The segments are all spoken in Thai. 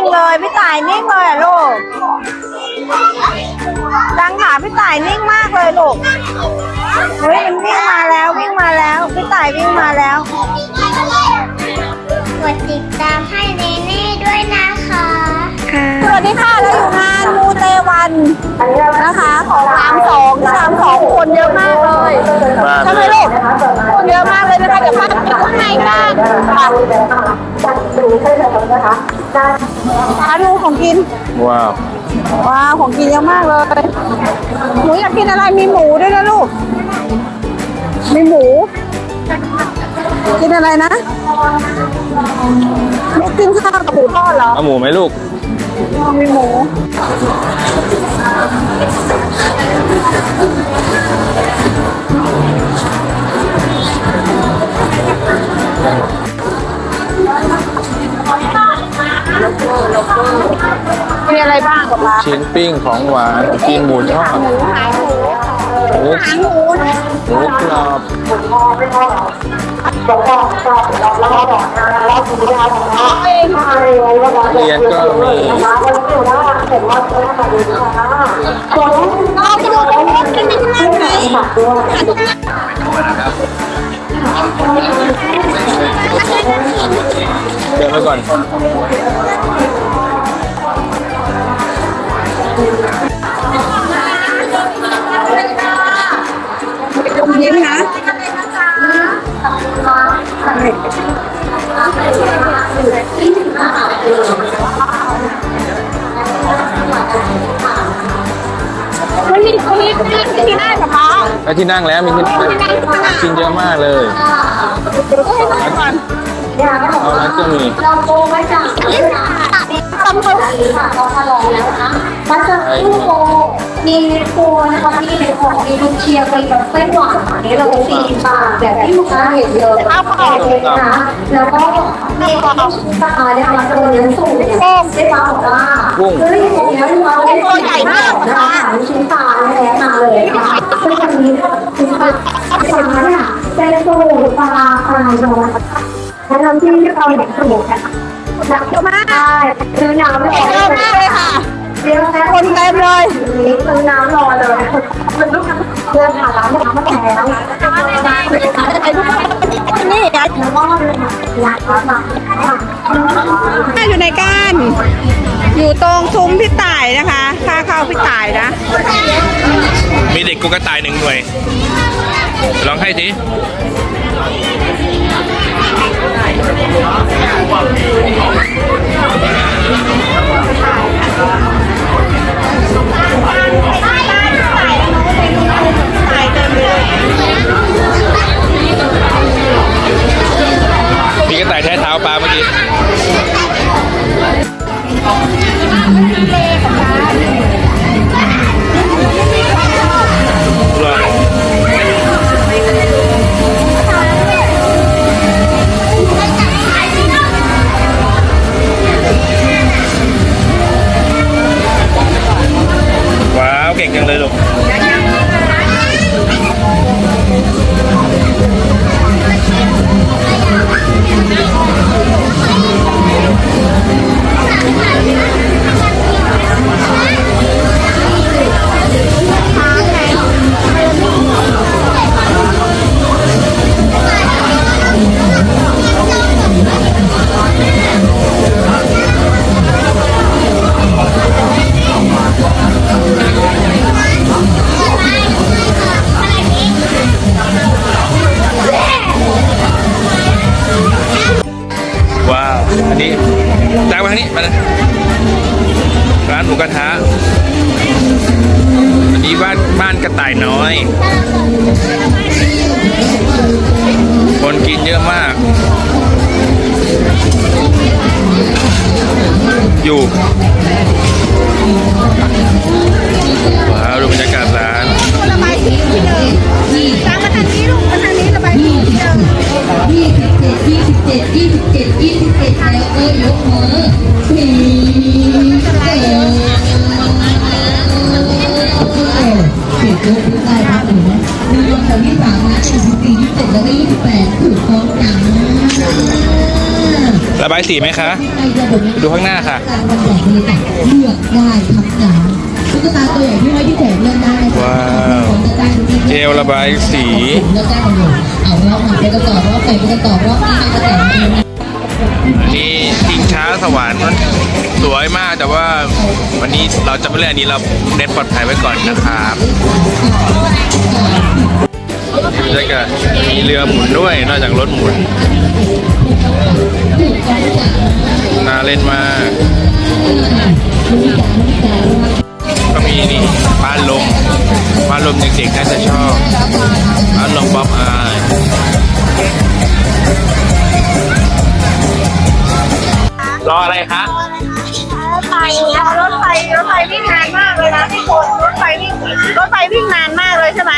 นิ่งเลยพี่ต่ายนิ่งเลยอะลูกดังขาพี่ต่ายนิ่งมากเลยลูกเฮ้ยมันวิ่งมาแล้ววิ่งมาแล้ว พี่ต่ายวิ่งมาแล้วกดติดตามให้เนเน่ด้วยนะคะสวัสดีค่ะเราอยู่งานมูเตวันนะคะของรามสองที่รามสองคนเยอะมากเลยใช่ไหมลูกคนเยอะมากเลยนะคะเดี๋ยวพาไปข้างในกัน พาดูของกิน ว้าว ว้าว ของกินเยอะมากเลย หนูอยากกินอะไร มีหมูด้วยนะลูก มีหมู กินอะไรนะไม่กินข้าวกับหมูทอดเหรอ เอาหมูไหมลูก มีหมูมี อะไรบ้างกับร้านชิ้นปิ้งของหวานกินหมูทอดหมูหางหมูนะหมูกรอบเองเรียนก็มีเราไปดูตรงนู้นกันไม่ได้ไหม เดินไปก่อนตรงยิ้มนะวันนี้วันนี้วันนี้ที่ได้ปะคะแล้วที่นั่งแล้วมีที่นั่งกินเยอะมากเลยก็ให้ดูก่อนเอาแล้วก็มีเราโกงมาจากตำลึงค่ะเราทะลองแล้วนะมันจะคู่โกมีโกนะคะมีในของมีลูกเชียร์เป็นแบบเส้นหวานอันนี้เราสี่บาทแบบที่ลูกค้าเห็นเลยนะคะแล้วก็มีของตาเนี่ยมันตัวเนื้อสูงเนี่ยได้มาบอกว่าเฮ้ยของเนี้ยเราตัวใหญ่มากนะคะชิ้นตาแท้มาเลยค่ะซึ่งอันนี้ ตรปลาปลาโดนแล้วน้ำจิ้มที่เราเห็นสูตรนะคะนักเยอะมากใช่คือน้ำไม่เยอะมากเลยค่ะเรียกแค่คนเต็มเลยนี้คือน้ำรอเลยเป็นลูกเพื่อนหาร้านน้ำมาแล้วนี่อะแล้วก็ร้านมาอยู่ในก้าน อยู่ตรงซุ้มพี่ต่ายนะคะค่าเข้าพี่ต่ายนะ มีเด็กกุกระต่ายหนึ่งหน่วย ลองให้ที ว้าวเายสีสีไหมคะ ดูข้างหน้าค่ะการวันแบ่งเลยค่ะเลือกได้ทั้งร้านตุ๊กตาตัวใหญ่ที่ไว้ที่แขนเลือกได้นะคะว้าวของจะได้ดูที่เจลระบายสี เลือกได้หมดเลยเอารอบหนึ่งไปกันต่อรอบไปกันต่อรอบนี้ใครจะแต่งเองนะนี่ชิงช้าสวรรค์สวยมากแต่ว่าวันนี้เราจะไม่เล่นอันนี้เราเน้นปลอดภัยไว้ก่อนนะครับแล้วก็มีเรือหมุนด้วยนอกจากรถหมุน น่าเล่นมาก ก็มีนี่บ้านลมบ้านลมเด็กๆน่าจะชอบบ้านลมบ๊อบอายรออะไรคะรถไฟเนี่ยรถไฟรถไฟวิ่งนานมากเลยนะทุกคนรถไฟวิ่งรถไฟวิ่งนานมากเลยใช่ไหม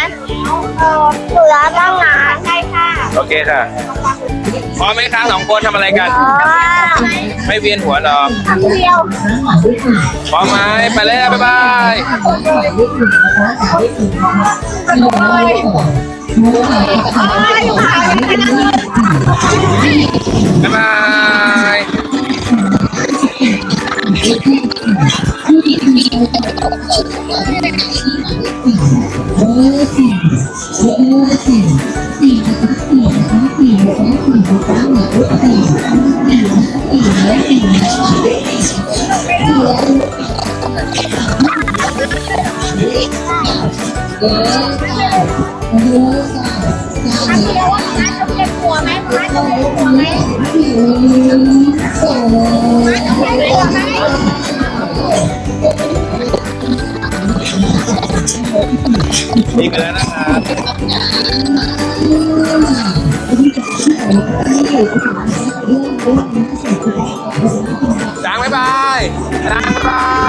เออเสือตั้งนานใช่ค่ะ โอเคค่ะ พร้อมไหมคะสองคนทำอะไรกันอ๋อไม่เวียนหัวหรอกคำเดียวพร้อมไหมไปเลยบ๊ายบายบ๊ายบายเบอร์สี่เบอร์สี่สี่นะคะสี่นะคะสี่นะคะสี่นะคะห นี่ไปแล้วนะครับ จางบ๊ายบายจางบ๊ายบาย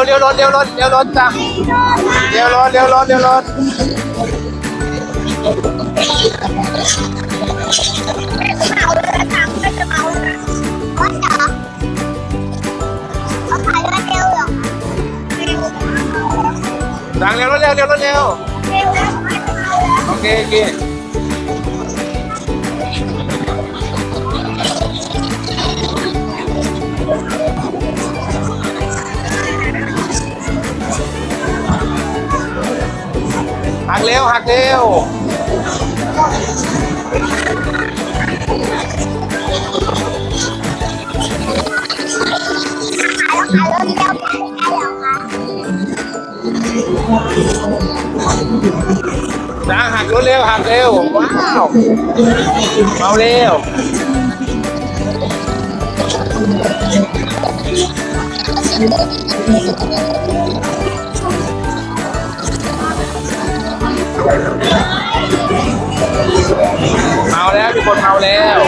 วรถเร็วเลี้ยวรถเลี้ยวรถเลี้ยวรถจางเลี้ยวรถเลี้ยวรถเลี้ยวรถจางเลี้ยวรถเร็วเลี้ยวรถเร็วโอเคโอเค หักเร็วหักเร็วจาหักรถเร็วหักเร็วว้าวเมาเร็ว เมาแล้วทุกคนเมาแล้ว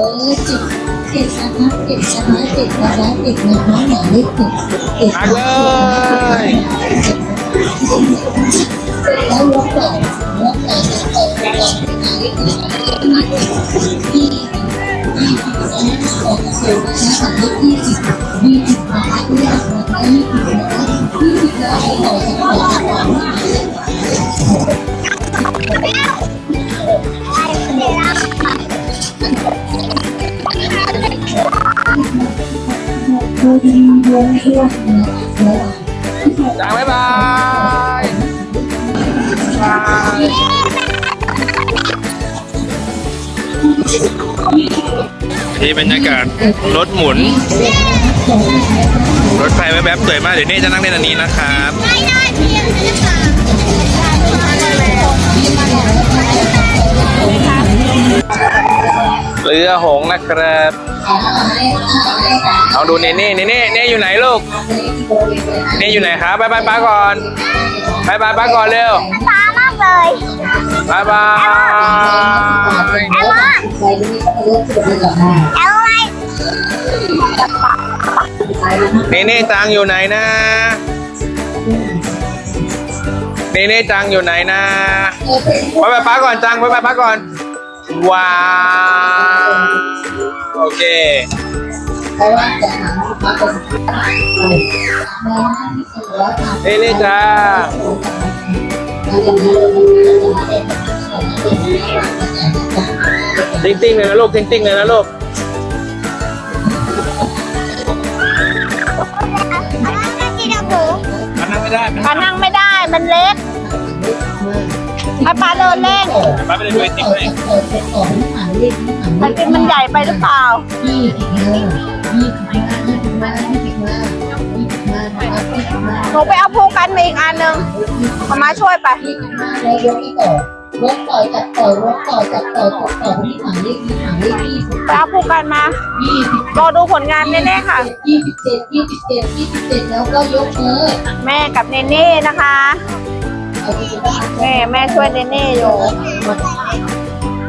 สิบเจ็ดนะคะเจ็ดนะคะเจ็ดนะคะเจ็ดนะคะหมายเลขเจ็ดเจ็ดหักเลยแล้วลบต่อลบต่อต่อต่อหมายเลขหนึ่งหมายเลขยี่ยี่สิบนะคะของเซลล์นะคะหมายเลขยี่สิบยี่สิบนะคะ จ้าบ๊ายบายบายนี่บรรยากาศรถหมุน รถไฟแวบๆสวยมาก เดี๋ยวเน่จะนั่งเล่นอันนี้นะครับ เรือหงส์นะครับเอาดูเน่เน่เน่เน่เน่อยู่ไหนลูกเน่อยู่ไหนครับบายบายป้าก่อนบายบายป้าก่อนเร็วตามากเลยบายบายแอลมอนไปที่เขาเลือกสุดเลยก่อนนะแอลอะไรเน่เน่จังอยู่ไหนนะเน่เน่จังอยู่ไหนนะบายบายป้าก่อนจังบายบายป้าก่อน ว้าว โอเค เพราะว่าจะหาลูกค้าคนในที่สุดแล้วค่ะเน่เน่จ้าติ้งติ้งเลยนะลูกติ้งติ้งเลยนะลูกที่ดับหูมันนั่งไม่ได้ปานั่งไม่ได้มันเล็ก ให้ปาเดินเล่นป้าไม่ได้ดูไอติมให้เปิดเป็นของหมายเลขที่หมายมันเป็นมันใหญ่ไปหรือเปล่ายี่สิบห้ายี่สิบห้ายี่สิบห้ายี่สิบห้ายี่สิบห้านะครับยี่สิบห้าหนูไปเอาภูกันมาอีกอันหนึ่งมามาช่วยไปยี่สิบห้าแล้วยกที่ต่อวกต่อจับต่อวกต่อจับต่อจับต่อที่หมายเลขที่หมายเลขยี่สิบไปเอาภูกันมายี่สิบรอดูผลงานแน่ๆค่ะยี่สิบเจ็ดยี่สิบเจ็ดยี่สิบเจ็ดแล้วก็ยกมือแม่กับเนเน่นะคะเอาไปบ้าน แม่แม่ช่วยเนเน่อยู่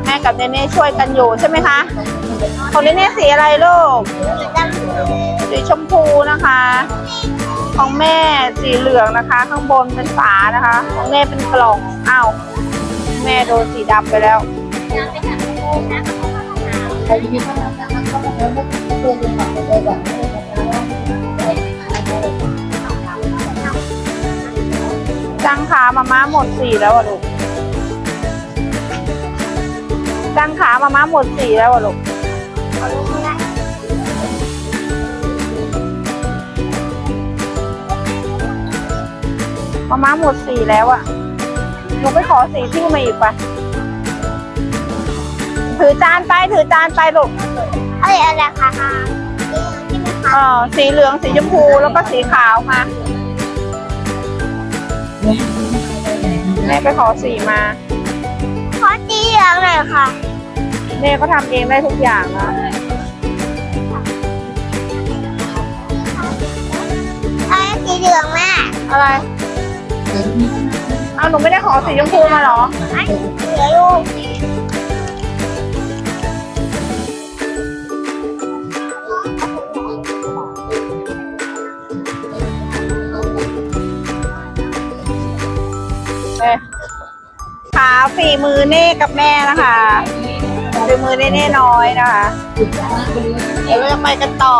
แม่กับเนเน่ช่วยกันอยู่ใช่ไหมคะของเนเน่สีอะไรลูกสีชมพูนะคะ ของแม่สีเหลืองนะคะ ข้างบนเป็นฝานะคะ ของแม่เป็นกล่องอ้าวแม่โดนสีดำไปแล้วใครมีข้าวน้ำนะคะก็มาแล้วก็เดินไปฝั่งไปก่อน จังขามาม่าหมดสีแล้วอะลูกจังขามาม่าหมดสีแล้วอะลูกมาม่าหมดสีแล้วอะหนูไปขอสีที่มาอีกปะถือจานไปถือจานไปลูกเอ้ยอะไรคะเออสีเหลืองสีชมพูแล้วก็สีขาวมา แม่ไปขอสีมา ขอสีเหลืองหน่อยค่ะ แม่ก็ทำเองได้ทุกอย่างนะอะไรสีเหลืองแม่อะไร เอาหนูไม่ได้ขอสีชมพูมาเหรอเหลือลูก ฝีมือเน่กับแม่นะคะฝีมือเน่เน่น้อยนะคะเดี๋ยวเราจะไปกันต่อ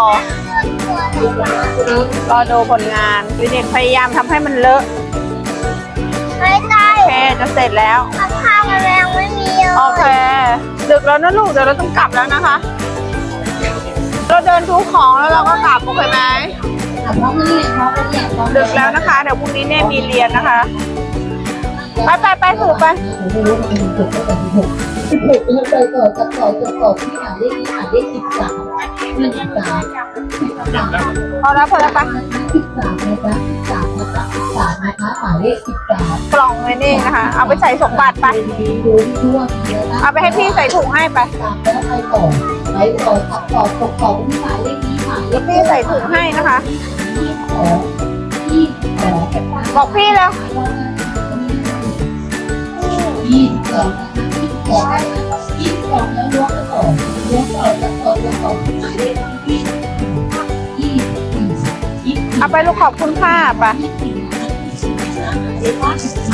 รอดูผลงานเด็กๆพยายามทำให้มันเลอะไม่ได้โอเคจะเสร็จแล้วข้าวมันยังไม่มีเลยโอเคดึกแล้วนะลูกเดี๋ยวเราต้องกลับแล้วนะคะ เราเดินดูของแล้วเราก็กลับโอเคไหมพร้อมนี่พร้อมนี่พร้อมดึกแล้วนะคะ เดี๋ยวพรุ่งนี้เน่มีเรียนนะคะ ไปไปไปถูไปโอ้โหมันจุดตั้งแต่หกสิบหกแล้วไปต่อจับต่อจับต่อที่หายเลขที่หายเลขสิบสามสามสิบสามพอแล้วพอแล้วไปสิบสามนะคะสิบสามนะคะสิบสามนะคะหมายเลขสิบสามกล่องเลยนี่นะคะ เอาไปใส่สมบัติไปเอาไปให้พี่ใส่ถุงให้ไปตามแล้วไปต่อไปต่อจับต่อตกต่อที่หมายเลขนี้หมายเลขพี่ใส่ถุงให้นะคะที่สองที่สองบอกพี่แล้ว ยี่สิบสองยี่สิบสองยี่สิบสองแล้วล้วงต่อบล้วงต่อจับต่อล้วงต่อหมายเลขที่ยี่สิบยี่สิบเอาไปลูกขอบคุณค่ะไป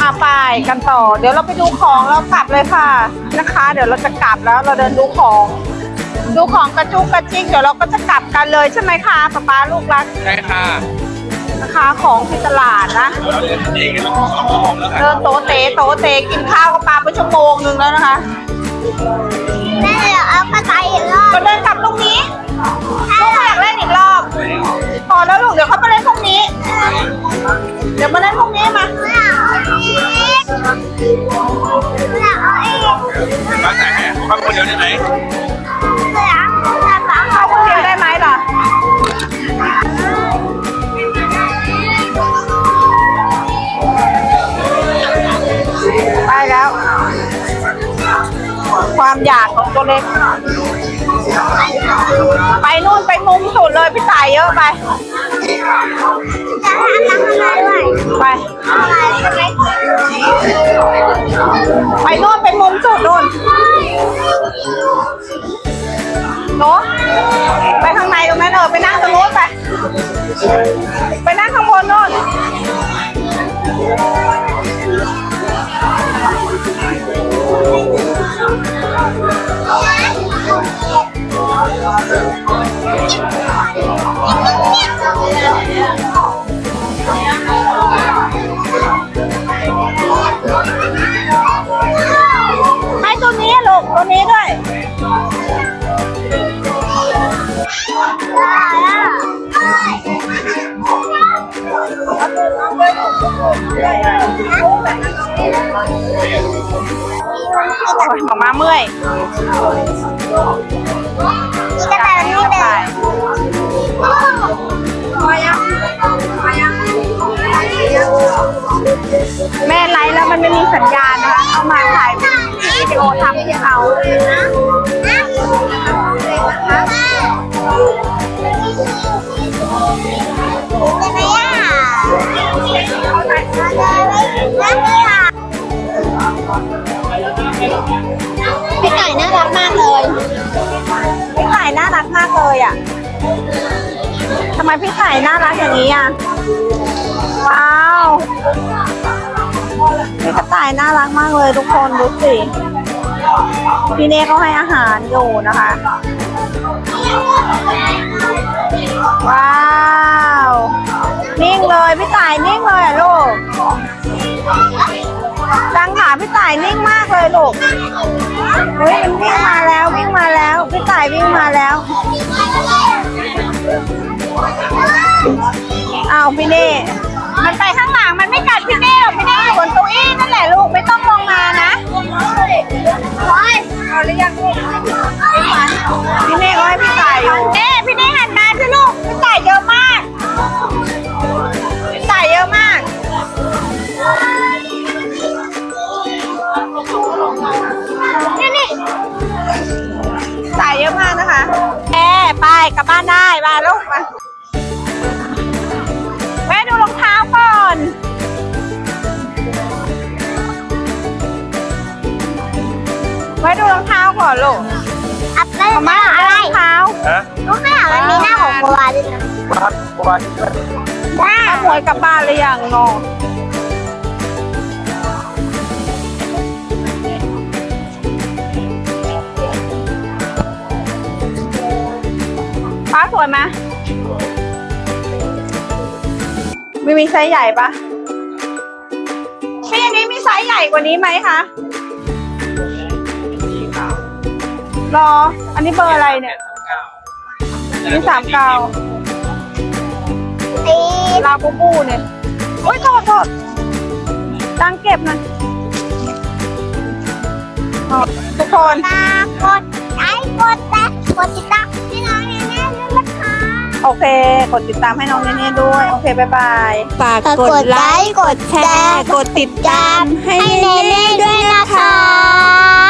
อาไปกันต่อ เดี๋ยวเราไปดูของเรากลับเลยค่ะนะคะ เดี๋ยวเราจะกลับแล้วเราเดินดูของ ดูของกระจุกกระจิกเดี๋ยวเราก็จะกลับกันเลยใช่ไหมคะป๊าป๊าลูกรักใช่ค่ะ นะคะของที่ตลาดนะเราเดินเองกันแล้วก็เข้าห้องแล้วค่ะเดินโตเตโตเตกินข้าวกับปลาไปชั่วโมงหนึ่งแล้วนะคะแม่เดี๋ยวเอากระต่ายอีกรอบก็เดินกลับตรงนี้ เล็ก ไปนู่นไปมุมสุดเลยพี่ตายเยอะไปไปไปนู่นไปมุมสุดนู่นโน้ไปข้างในตรงนั้นเออไปนั่งตรงนู้นไป ไปนั่งข้างบนนู่น ให้ตัวนี้ลูกตัวนี้ด้วย โอ้ยหมามาเมื่อยนี่ก็แต่นี่เลยแม่ไลฟ์แล้วมันไม่มีสัญญาณนะคะเอามาถ่ายวิดีโอทำที่เอาได้ อะทำไมพี่ไก่น่ารักอย่างนี้อะ ว้าวพี่กระต่ายน่ารักมากเลยทุกคนดูสิ พี่เน่เขาให้อาหารอยู่นะคะ ว้าว นิ่งเลยพี่ต่ายนิ่งเลยลูกดังขาพี่ต่ายนิ่งมากเลยลูกเฮ้ยมันวิ่งมาแล้ววิ่งมาแล้ว พี่ต่ายวิ่งมาแล้ว อ้าวพี่เน่มันไปข้างหลังมันไม่กัดพี่เน่หรอกพี่เน่อยู่บนเก้าอี้นั่นแหละลูกไม่ต้องลงมานะเอาหรือยังลูกพี่เน่ก็ให้พี่ต่ายอยู่เน่พี่เน่หันมาสิลูกพี่ต่ายเยอะมากพี่ต่ายเยอะมากนี่นี่สายเยอะมากนะคะแอไปกลับ บ้านได้มาลูกมาแม่ดูรองเท้าก่อน ไว้ดูรองเท้าก่อนลูกอับนั่นมาม่าอะอะไรไรรองเท้าฮะลูกข้างหลังมันมีหน้าของบัวด้วยนะบ้านบ้านได้ป้าหมวยกลับบ้านหรือยังงอ ป้าสวยไหมไม่มีไซส์ใหญ่ปะพี่อันนี้มีไซส์ใหญ่กว่านี้ไหมคะรอ อันนี้เบอร์อะไรเนี่ยอันนี้สามเก้าตีลาบูบูเนี่ย โอ๊ยโทษโทษตังเก็บหนะทุกคนตากดไลค์กดแชร์กดติดตาม โอเค กดติดตามให้น้องเนเน่ด้วย โอเคบายบาย ฝากกดไลค์ กดแชร์ กดติดตามให้เนเน่ด้วยนะคะ